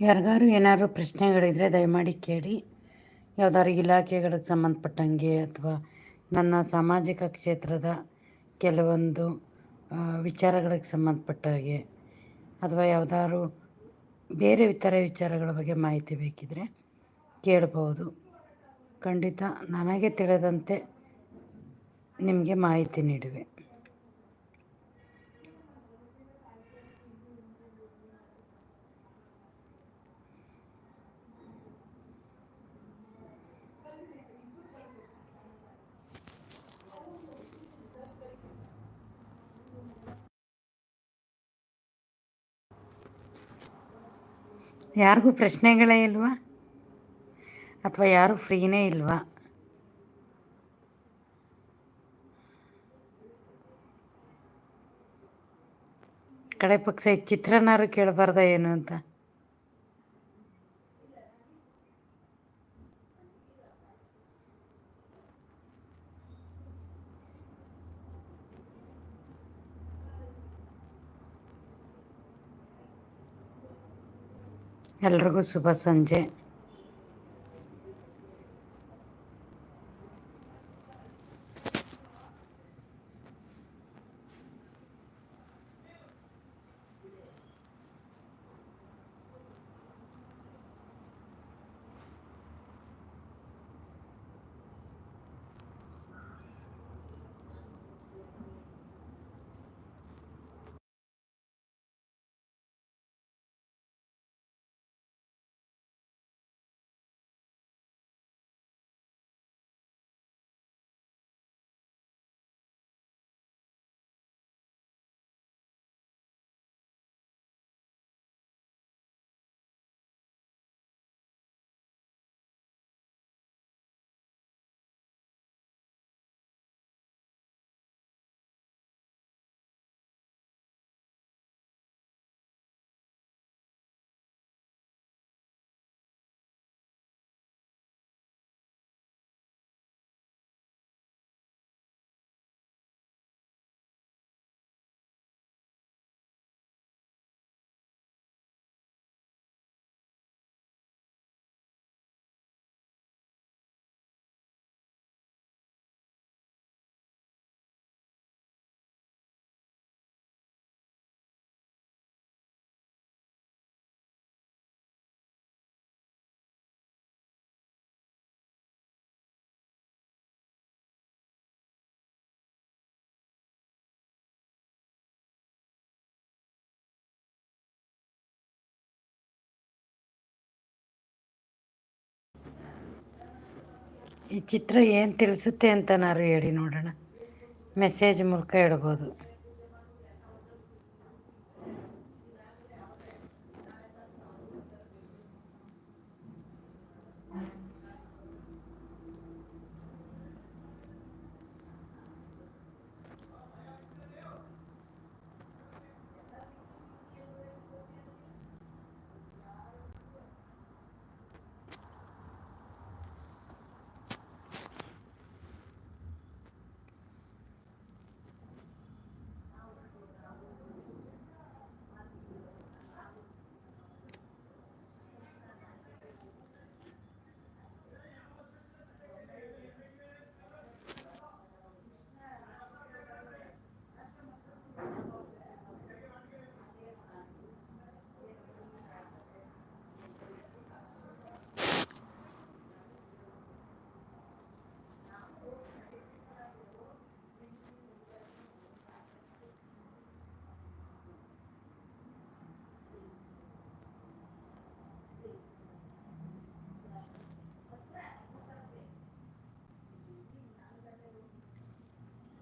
ಯಾರಿಗಾರು ಏನಾದ್ರು ಪ್ರಶ್ನೆಗಳಿದ್ರೆ ದಯಮಾಡಿ ಕೇಳಿ. ಯಾವ್ದಾದ್ರು ಇಲಾಖೆಗಳಿಗೆ ಸಂಬಂಧಪಟ್ಟಂಗೆ ಅಥವಾ ನನ್ನ ಸಾಮಾಜಿಕ ಕ್ಷೇತ್ರದ ಕೆಲವೊಂದು ವಿಚಾರಗಳಿಗೆ ಸಂಬಂಧಪಟ್ಟ ಹಾಗೆ ಅಥವಾ ಯಾವ್ದಾದ್ರು ಬೇರೆ ಇತರ ವಿಚಾರಗಳ ಬಗ್ಗೆ ಮಾಹಿತಿ ಬೇಕಿದ್ದರೆ ಕೇಳ್ಬೋದು. ಖಂಡಿತ ನನಗೆ ತಿಳಿದಂತೆ ನಿಮಗೆ ಮಾಹಿತಿ ನೀಡುವೆ. ಯಾರಿಗೂ ಪ್ರಶ್ನೆಗಳೇ ಇಲ್ವಾ? ಅಥವಾ ಯಾರು ಫ್ರೀನೇ ಇಲ್ವಾ? ಕಡೆ ಪಕ್ಷ ಚಿತ್ರನಾರು ಕೇಳಬಾರ್ದ ಏನು ಅಂತ? ಎಲ್ರಿಗೂ ಶುಭ ಸಂಜೆ. ಈ ಚಿತ್ರ ಏನು ತಿಳಿಸುತ್ತೆ ಅಂತನಾರು ಹೇಳಿ ನೋಡೋಣ. ಮೆಸೇಜ್ ಮೂಲಕ ಹೇಳ್ಬೋದು.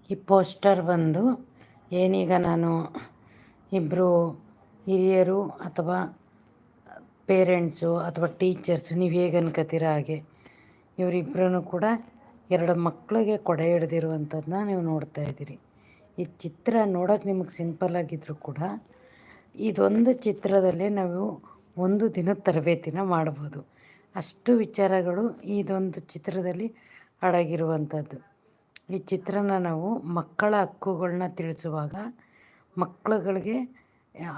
ಈ ಪೋಸ್ಟರ್ ಬಂದು ಏನೀಗ ನಾನು ಇಬ್ಬರು ಹಿರಿಯರು ಅಥವಾ ಪೇರೆಂಟ್ಸು ಅಥವಾ ಟೀಚರ್ಸು ನೀವು ಹೇಗೆ ಅನ್ಕೋತೀರ ಹಾಗೆ ಇವರಿಬ್ಬರೂ ಕೂಡ ಎರಡು ಮಕ್ಕಳಿಗೆ ಕೊಡೆ ಹಿಡ್ದಿರುವಂಥದ್ದನ್ನ ನೀವು ನೋಡ್ತಾ ಇದ್ದೀರಿ. ಈ ಚಿತ್ರ ನೋಡೋಕೆ ನಿಮಗೆ ಸಿಂಪಲ್ ಆಗಿದ್ದರೂ ಕೂಡ ಇದೊಂದು ಚಿತ್ರದಲ್ಲೇ ನಾವು ಒಂದು ದಿನದ ತರಬೇತಿನ ಮಾಡ್ಬೋದು. ಅಷ್ಟು ವಿಚಾರಗಳು ಇದೊಂದು ಚಿತ್ರದಲ್ಲಿ ಅಡಗಿರುವಂಥದ್ದು. ಈ ಚಿತ್ರನ ನಾವು ಮಕ್ಕಳ ಹಕ್ಕುಗಳನ್ನ ತಿಳಿಸುವಾಗ, ಮಕ್ಕಳುಗಳಿಗೆ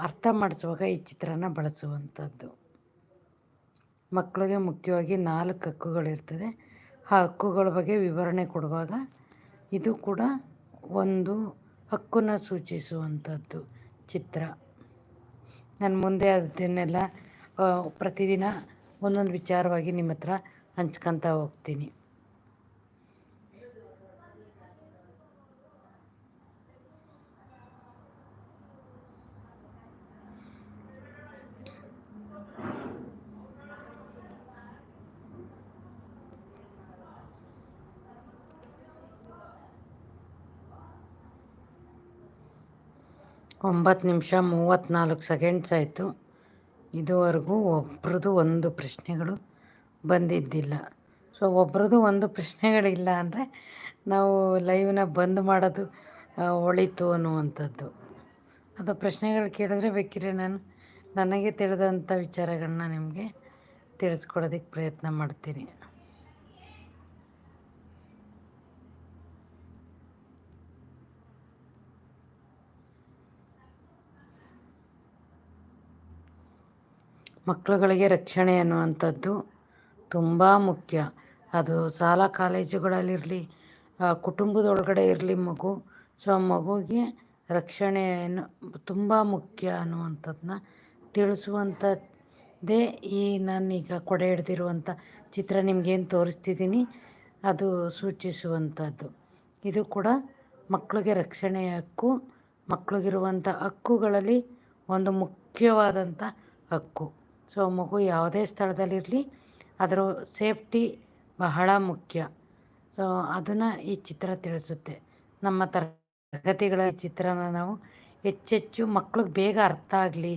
ಅರ್ಥ ಮಾಡಿಸುವಾಗ ಈ ಚಿತ್ರನ ಬಳಸುವಂಥದ್ದು. ಮಕ್ಕಳಿಗೆ ಮುಖ್ಯವಾಗಿ ನಾಲ್ಕು ಹಕ್ಕುಗಳಿರ್ತದೆ. ಆ ಹಕ್ಕುಗಳ ಬಗ್ಗೆ ವಿವರಣೆ ಕೊಡುವಾಗ ಇದು ಕೂಡ ಒಂದು ಹಕ್ಕನ್ನು ಸೂಚಿಸುವಂಥದ್ದು ಚಿತ್ರ. ನಾನು ಮುಂದೆ ಅದನ್ನೆಲ್ಲ ಪ್ರತಿದಿನ ಒಂದೊಂದು ವಿಚಾರವಾಗಿ ನಿಮ್ಮ ಹತ್ರ ಹಂಚ್ಕೊತಾ ಹೋಗ್ತೀನಿ. ಒಂಬತ್ತು ನಿಮಿಷ ಮೂವತ್ತ್ನಾಲ್ಕು ಸೆಕೆಂಡ್ಸ್ ಆಯಿತು. ಇದುವರೆಗೂ ಒಬ್ರದ್ದು ಒಂದು ಪ್ರಶ್ನೆಗಳು ಬಂದಿದ್ದಿಲ್ಲ. ಸೊ, ಒಬ್ರದ್ದು ಒಂದು ಪ್ರಶ್ನೆಗಳಿಲ್ಲ ಅಂದರೆ ನಾವು ಲೈವ್ನ ಬಂದ್ ಮಾಡೋದು ಒಳಿತು ಅನ್ನುವಂಥದ್ದು. ಅದು ಪ್ರಶ್ನೆಗಳು ಕೇಳಿದ್ರೆ ಬೇಕಿದ್ರೆ ನಾನು, ನನಗೆ ತಿಳಿದಂಥ ವಿಚಾರಗಳನ್ನ ನಿಮಗೆ ತಿಳಿಸ್ಕೊಡೋದಕ್ಕೆ ಪ್ರಯತ್ನ ಮಾಡ್ತೀನಿ. ಮಕ್ಕಳುಗಳಿಗೆ ರಕ್ಷಣೆ ಅನ್ನುವಂಥದ್ದು ತುಂಬ ಮುಖ್ಯ. ಅದು ಶಾಲಾ ಕಾಲೇಜುಗಳಲ್ಲಿರಲಿ ಕುಟುಂಬದೊಳಗಡೆ ಇರಲಿ ಮಗು ಸೊ ಆ ಮಗುಗೆ ರಕ್ಷಣೆಯನ್ನು ತುಂಬ ಮುಖ್ಯ ಅನ್ನುವಂಥದ್ದನ್ನ ತಿಳಿಸುವಂಥದ್ದೇ ಈ ನಾನೀಗ ಕೊಡೆ ಹಿಡ್ದಿರುವಂಥ ಚಿತ್ರ ನಿಮಗೇನು ತೋರಿಸ್ತಿದ್ದೀನಿ. ಅದು ಸೂಚಿಸುವಂಥದ್ದು. ಇದು ಕೂಡ ಮಕ್ಕಳಿಗೆ ರಕ್ಷಣೆಯ ಹಕ್ಕು, ಮಕ್ಕಳಿಗಿರುವಂಥ ಹಕ್ಕುಗಳಲ್ಲಿ ಒಂದು ಮುಖ್ಯವಾದಂಥ ಹಕ್ಕು. ಸೊ ಮಗು ಯಾವುದೇ ಸ್ಥಳದಲ್ಲಿರಲಿ ಅದರ ಸೇಫ್ಟಿ ಬಹಳ ಮುಖ್ಯ. ಸೊ ಅದನ್ನು ಈ ಚಿತ್ರ ತಿಳಿಸುತ್ತೆ. ನಮ್ಮ ತರಗತಿಗಳ ಚಿತ್ರನ ನಾವು ಹೆಚ್ಚೆಚ್ಚು ಮಕ್ಳಿಗೆ ಬೇಗ ಅರ್ಥ ಆಗಲಿ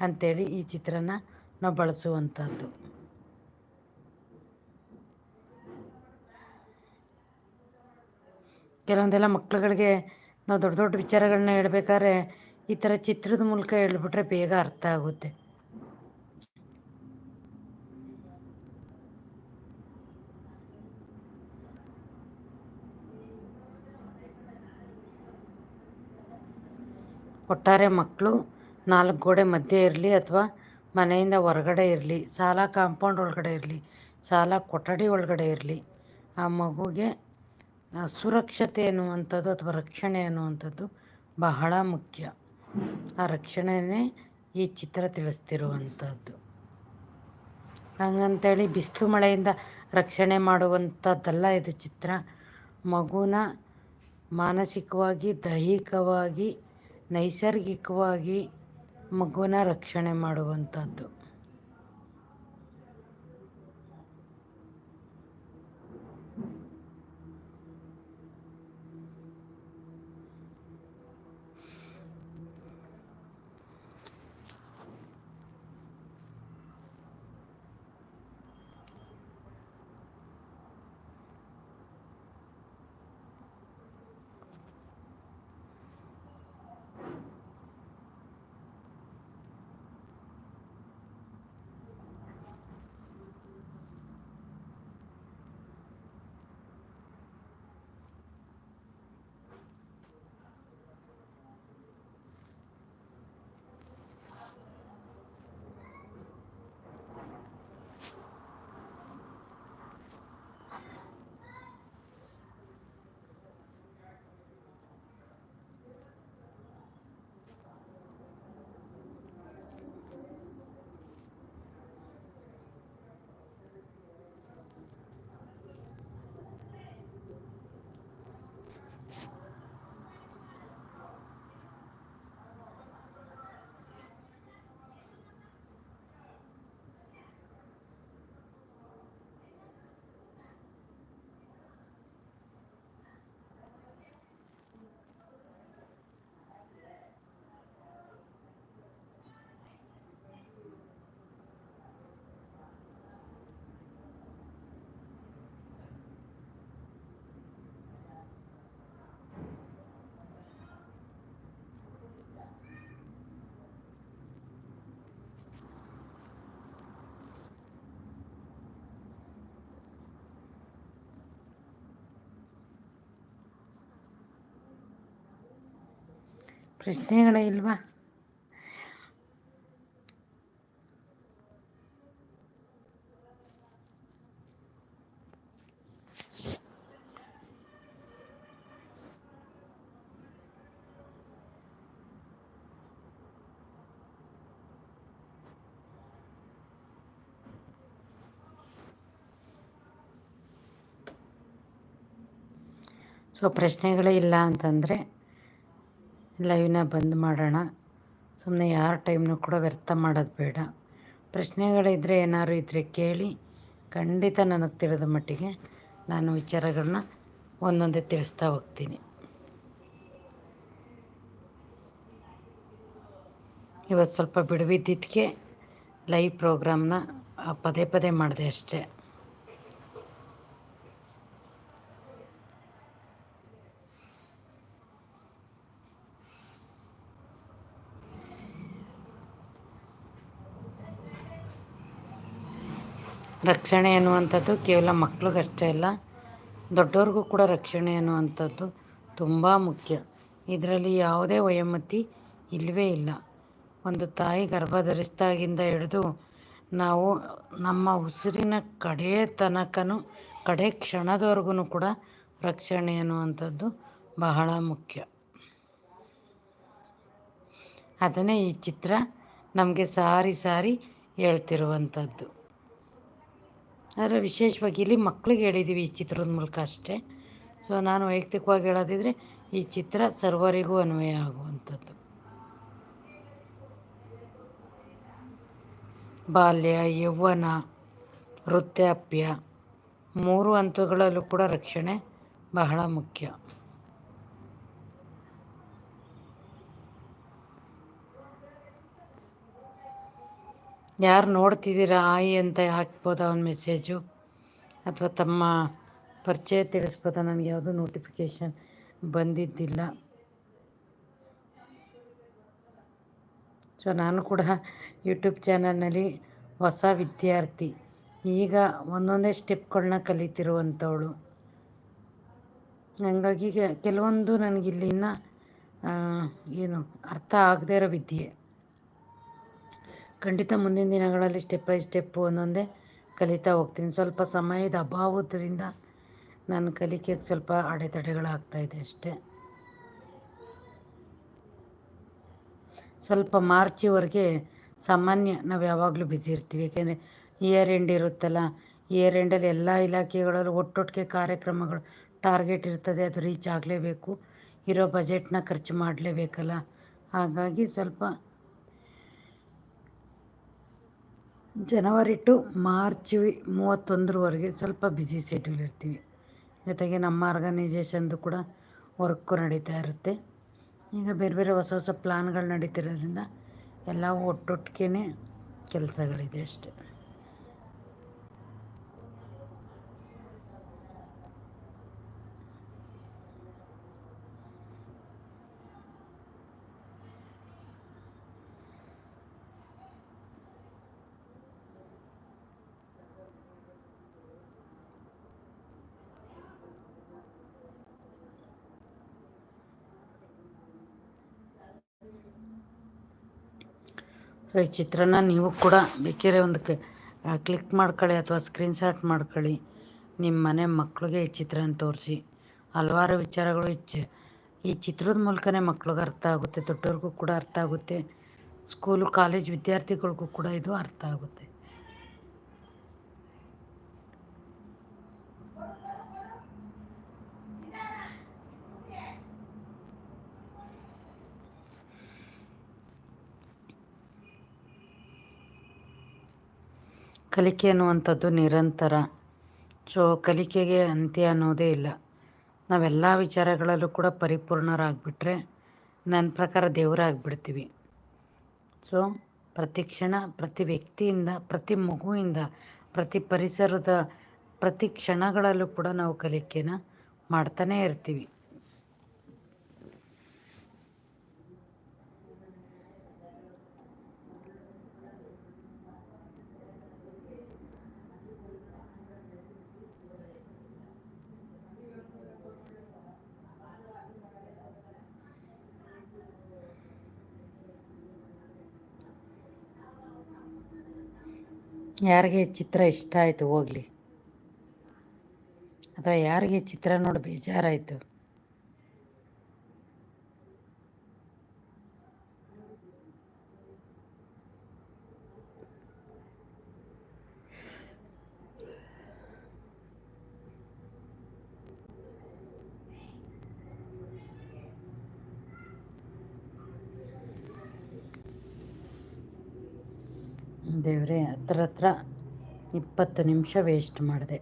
ಅಂಥೇಳಿ ಈ ಚಿತ್ರನ ನಾವು ಬಳಸುವಂಥದ್ದು. ಕೆಲವೊಂದೆಲ್ಲ ಮಕ್ಳುಗಳಿಗೆ ನಾವು ದೊಡ್ಡ ದೊಡ್ಡ ವಿಚಾರಗಳನ್ನ ಹೇಳ್ಬೇಕಾದ್ರೆ ಈ ಥರ ಚಿತ್ರದ ಮೂಲಕ ಹೇಳ್ಬಿಟ್ರೆ ಬೇಗ ಅರ್ಥ ಆಗುತ್ತೆ. ಒಟ್ಟಾರೆ ಮಕ್ಕಳು ನಾಲ್ಕು ಗೋಡೆ ಮಧ್ಯೆ ಇರಲಿ ಅಥವಾ ಮನೆಯಿಂದ ಹೊರಗಡೆ ಇರಲಿ, ಸಾಲ ಕಾಂಪೌಂಡ್ ಒಳಗಡೆ ಇರಲಿ, ಸಾಲ ಕೊಠಡಿ ಒಳಗಡೆ ಇರಲಿ, ಆ ಮಗುಗೆ ಸುರಕ್ಷತೆ ಅನ್ನುವಂಥದ್ದು ಅಥವಾ ರಕ್ಷಣೆ ಅನ್ನುವಂಥದ್ದು ಬಹಳ ಮುಖ್ಯ. ಆ ರಕ್ಷಣೆಯೇ ಈ ಚಿತ್ರ ತಿಳಿಸ್ತಿರುವಂಥದ್ದು. ಹಂಗಂತೇಳಿ ಬಿಸಿಲು ಮಳೆಯಿಂದ ರಕ್ಷಣೆ ಮಾಡುವಂಥದ್ದಲ್ಲ ಇದು ಚಿತ್ರ. ಮಗುನ ಮಾನಸಿಕವಾಗಿ, ದೈಹಿಕವಾಗಿ ನೈಸರ್ಗಿಕವಾಗಿ ಮಗುನ ರಕ್ಷಣೆ ಮಾಡುವಂಥದ್ದು. ಪ್ರಶ್ನೆಗಳೇ ಇಲ್ವಾ? ಸೊ ಪ್ರಶ್ನೆಗಳೇ ಇಲ್ಲ ಅಂತಂದರೆ ಲೈವ್ನ ಬಂದ್ ಮಾಡೋಣ. ಸುಮ್ಮನೆ ಯಾರ ಟೈಮ್ನೂ ಕೂಡ ವ್ಯರ್ಥ ಮಾಡೋದು ಬೇಡ. ಪ್ರಶ್ನೆಗಳಿದ್ದರೆ ಏನಾದ್ರು ಇದ್ದರೆ ಕೇಳಿ. ಖಂಡಿತ ನನಗೆ ತಿಳಿದ ಮಟ್ಟಿಗೆ ನಾನು ವಿಚಾರಗಳನ್ನ ಒಂದೊಂದೇ ತಿಳಿಸ್ತಾ ಹೋಗ್ತೀನಿ. ಇವತ್ತು ಸ್ವಲ್ಪ ಬಿಡುವಿದ್ದಕ್ಕೆ ಲೈವ್ ಪ್ರೋಗ್ರಾಮ್ನ ಪದೇ ಪದೇ ಮಾಡಿದೆ ಅಷ್ಟೇ. ರಕ್ಷಣೆ ಅನ್ನುವಂಥದ್ದು ಕೇವಲ ಮಕ್ಳಿಗಷ್ಟೇ ಅಲ್ಲ, ದೊಡ್ಡವ್ರಿಗೂ ಕೂಡ ರಕ್ಷಣೆ ಅನ್ನುವಂಥದ್ದು ತುಂಬ ಮುಖ್ಯ. ಇದರಲ್ಲಿ ಯಾವುದೇ ವಯೋಮತಿ ಇಲ್ಲವೇ ಇಲ್ಲ. ಒಂದು ತಾಯಿ ಗರ್ಭ ಧರಿಸಿದಾಗಿಂದ ಹಿಡಿದು ನಾವು ನಮ್ಮ ಉಸಿರಿನ ಕಡೆಯ ತನಕನೂ, ಕಡೆ ಕ್ಷಣದವರೆಗೂ ಕೂಡ ರಕ್ಷಣೆ ಅನ್ನುವಂಥದ್ದು ಬಹಳ ಮುಖ್ಯ. ಅದನ್ನೇ ಈ ಚಿತ್ರ ನಮಗೆ ಸಾರಿ ಸಾರಿ ಹೇಳ್ತಿರುವಂಥದ್ದು. ಆದರೆ ವಿಶೇಷವಾಗಿ ಇಲ್ಲಿ ಮಕ್ಕಳಿಗೆ ಹೇಳಿದ್ದೀವಿ ಈ ಚಿತ್ರದ ಮೂಲಕ ಅಷ್ಟೇ. ಸೊ ನಾನು ವೈಯಕ್ತಿಕವಾಗಿ ಹೇಳೋದಿದ್ರೆ ಈ ಚಿತ್ರ ಸರ್ವರಿಗೂ ಅನ್ವಯ ಆಗುವಂಥದ್ದು. ಬಾಲ್ಯ, ಯೌವನ ವೃತ್ತಾಪ್ಯ ಮೂರು ಹಂತಗಳಲ್ಲೂ ಕೂಡ ರಕ್ಷಣೆ ಬಹಳ ಮುಖ್ಯ. ಯಾರು ನೋಡ್ತಿದ್ದೀರಾ ಆಯಿ ಅಂತ ಹಾಕ್ಬೋದಾ ಅವ್ನ ಮೆಸೇಜು ಅಥವಾ ತಮ್ಮ ಪರಿಚಯ ತಿಳಿಸ್ಬೋದಾ? ನನಗೆ ಯಾವುದೂ ನೋಟಿಫಿಕೇಷನ್ ಬಂದಿದ್ದಿಲ್ಲ. ಸೊ ನಾನು ಕೂಡ ಯೂಟ್ಯೂಬ್ ಚಾನಲ್ನಲ್ಲಿ ಹೊಸ ವಿದ್ಯಾರ್ಥಿ. ಈಗ ಒಂದೊಂದೇ ಸ್ಟೆಪ್ಗಳನ್ನ ಕಲಿತಿರುವಂಥವಳು. ಹಂಗಾಗಿ ಕೆಲವೊಂದು ನನಗಿಲ್ಲಿ ಇನ್ನೂ ಏನು ಅರ್ಥ ಆಗದೇ ಇರೋ ವಿದ್ಯೆ. ಖಂಡಿತ ಮುಂದಿನ ದಿನಗಳಲ್ಲಿ ಸ್ಟೆಪ್ ಬೈ ಸ್ಟೆಪ್ಪು ಒಂದೊಂದೇ ಕಲಿತಾ ಹೋಗ್ತೀನಿ. ಸ್ವಲ್ಪ ಸಮಯದ ಅಭಾವದ್ರಿಂದ ನಾನು ಕಲಿಕೆಗೆ ಸ್ವಲ್ಪ ಅಡೆತಡೆಗಳಾಗ್ತಾಯಿದೆ ಅಷ್ಟೇ. ಸ್ವಲ್ಪ ಮಾರ್ಚಿವರೆಗೆ ಸಾಮಾನ್ಯ ನಾವು ಯಾವಾಗಲೂ ಬ್ಯುಸಿ ಇರ್ತೀವಿ. ಏಕೆಂದರೆ ಇಯರ್ ಎಂಡ್ ಇರುತ್ತಲ್ಲ ಇಯರ್ ಎಂಡಲ್ಲಿ ಎಲ್ಲ ಇಲಾಖೆಗಳಲ್ಲೂ ಒಟ್ಟೊಟ್ಟಿಗೆ ಕಾರ್ಯಕ್ರಮಗಳು ಟಾರ್ಗೆಟ್ ಇರ್ತದೆ, ಅದು ರೀಚ್ ಆಗಲೇಬೇಕು. ಇರೋ ಬಜೆಟ್ನ ಖರ್ಚು ಮಾಡಲೇಬೇಕಲ್ಲ. ಹಾಗಾಗಿ ಸ್ವಲ್ಪ ಜನವರಿ ಟು ಮಾರ್ಚ್ ಮೂವತ್ತೊಂದರವರೆಗೆ ಸ್ವಲ್ಪ ಬ್ಯುಸಿ ಶೆಡ್ಯೂಲ್ ಇರ್ತೀವಿ. ಜೊತೆಗೆ ನಮ್ಮ ಆರ್ಗನೈಜೇಷನ್ದು ಕೂಡ ವರ್ಕು ನಡೀತಾ ಇರುತ್ತೆ. ಈಗ ಬೇರೆ ಬೇರೆ ಹೊಸ ಹೊಸ ಪ್ಲಾನ್ಗಳು ನಡೀತಿರೋದ್ರಿಂದ ಎಲ್ಲ ಒಟ್ಟೊಟ್ಟಿಗೆ ಕೆಲಸಗಳಿದೆ ಅಷ್ಟೆ. ಸೊ ಈ ಚಿತ್ರನ ನೀವು ಕೂಡ ಬೇಕಿದ್ರೆ ಒಂದು ಕ್ಲಿಕ್ ಮಾಡ್ಕೊಳ್ಳಿ ಅಥವಾ ಸ್ಕ್ರೀನ್ಶಾಟ್ ಮಾಡ್ಕೊಳ್ಳಿ. ನಿಮ್ಮ ಮನೆ ಮಕ್ಕಳಿಗೆ ಈ ಚಿತ್ರನ ತೋರಿಸಿ. ಹಲವಾರು ವಿಚಾರಗಳು ಇಚ್ಛೆ ಈ ಚಿತ್ರದ ಮೂಲಕನೇ ಮಕ್ಳಿಗೆ ಅರ್ಥ ಆಗುತ್ತೆ, ದೊಡ್ಡವ್ರಿಗೂ ಕೂಡ ಅರ್ಥ ಆಗುತ್ತೆ ಸ್ಕೂಲು ಕಾಲೇಜ್ ವಿದ್ಯಾರ್ಥಿಗಳಿಗೂ ಕೂಡ ಇದು ಅರ್ಥ ಆಗುತ್ತೆ. ಕಲಿಕೆ ಅನ್ನುವಂಥದ್ದು ನಿರಂತರ. ಸೊ ಕಲಿಕೆಗೆ ಅಂತ್ಯ ಅನ್ನೋದೇ ಇಲ್ಲ. ನಾವೆಲ್ಲ ವಿಚಾರಗಳಲ್ಲೂ ಕೂಡ ಪರಿಪೂರ್ಣರಾಗಿಬಿಟ್ರೆ ನನ್ನ ಪ್ರಕಾರ ದೇವರಾಗ್ಬಿಡ್ತೀವಿ. ಸೊ ಪ್ರತಿ ಕ್ಷಣ, ಪ್ರತಿ ವ್ಯಕ್ತಿಯಿಂದ, ಪ್ರತಿ ಮಗುವಿಂದ, ಪ್ರತಿ ಪರಿಸರದ, ಪ್ರತಿ ಕ್ಷಣಗಳಲ್ಲೂ ಕೂಡ ನಾವು ಕಲಿಕೆನ ಮಾಡ್ತಾನೇ ಇರ್ತೀವಿ. ಯಾರಿಗೆ ಚಿತ್ರ ಇಷ್ಟ ಆಯಿತು ಹೋಗಲಿ. ಅಥವಾ ಯಾರಿಗೆ ಚಿತ್ರ ನೋಡಿ ಬೇಜಾರಾಯಿತು. ದೇವರೇ ಹತ್ರ ಹತ್ರ ಇಪ್ಪತ್ತು ನಿಮಿಷ ವೇಸ್ಟ್ ಮಾಡಿದೆ.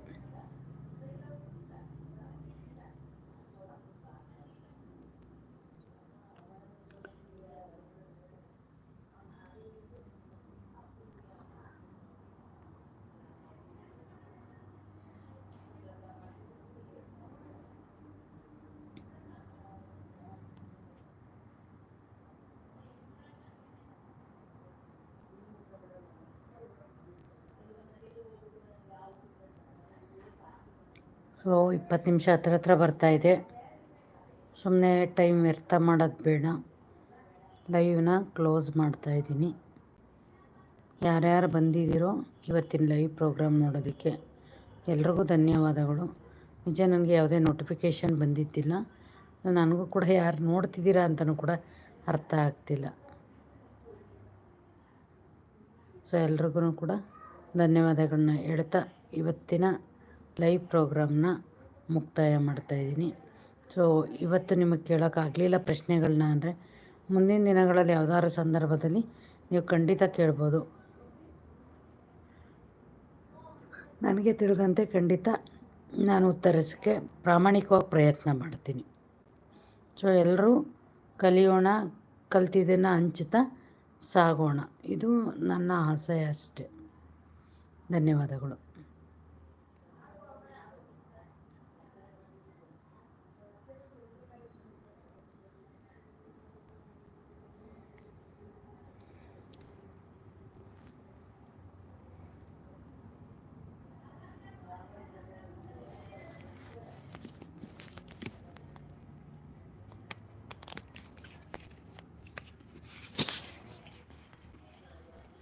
ಸೊ ಇಪ್ಪತ್ತು ನಿಮಿಷ ಹತ್ರ ಹತ್ರ ಬರ್ತಾಯಿದೆ ಸುಮ್ಮನೆ ಟೈಮ್ ವ್ಯರ್ಥ ಮಾಡೋದು ಬೇಡ. ಲೈವ್ನ ಕ್ಲೋಸ್ ಮಾಡ್ತಾಯಿದ್ದೀನಿ ಯಾರ್ಯಾರು ಬಂದಿದ್ದೀರೋ ಇವತ್ತಿನ ಲೈವ್ ಪ್ರೋಗ್ರಾಮ್ ನೋಡೋದಕ್ಕೆ ಎಲ್ರಿಗೂ ಧನ್ಯವಾದಗಳು. ನಿಜ ನನಗೆ ಯಾವುದೇ ನೋಟಿಫಿಕೇಷನ್ ಬಂದಿದ್ದಿಲ್ಲ. ನನಗೂ ಕೂಡ ಯಾರು ನೋಡ್ತಿದ್ದೀರಾ ಅಂತಲೂ ಕೂಡ ಅರ್ಥ ಆಗ್ತಿಲ್ಲ. ಸೊ ಎಲ್ರಿಗೂ ಕೂಡ ಧನ್ಯವಾದಗಳನ್ನ ಹೇಳ್ತಾ ಇವತ್ತಿನ ಲೈವ್ ಪ್ರೋಗ್ರಾಮ್ನ ಮುಕ್ತಾಯ ಮಾಡ್ತಾಯಿದ್ದೀನಿ ಸೊ, ಇವತ್ತು ನಿಮಗೆ ಕೇಳೋಕ್ಕಾಗಲಿಲ್ಲ ಪ್ರಶ್ನೆಗಳನ್ನ ಅಂದರೆ, ಮುಂದಿನ ದಿನಗಳಲ್ಲಿ ಯಾವುದಾದ್ರು ಸಂದರ್ಭದಲ್ಲಿ ನೀವು ಖಂಡಿತ ಕೇಳ್ಬೋದು. ನನಗೆ ತಿಳಿದಂತೆ ಖಂಡಿತ ನಾನು ಉತ್ತರಿಸೋಕ್ಕೆ ಪ್ರಾಮಾಣಿಕವಾಗಿ ಪ್ರಯತ್ನ ಮಾಡ್ತೀನಿ. ಸೊ, ಎಲ್ಲರೂ ಕಲಿಯೋಣ, ಕಲ್ತಿದ್ದನ್ನು ಹಂಚುತ್ತಾ ಸಾಗೋಣ. ಇದು ನನ್ನ ಆಸೆ ಅಷ್ಟೆ. ಧನ್ಯವಾದಗಳು.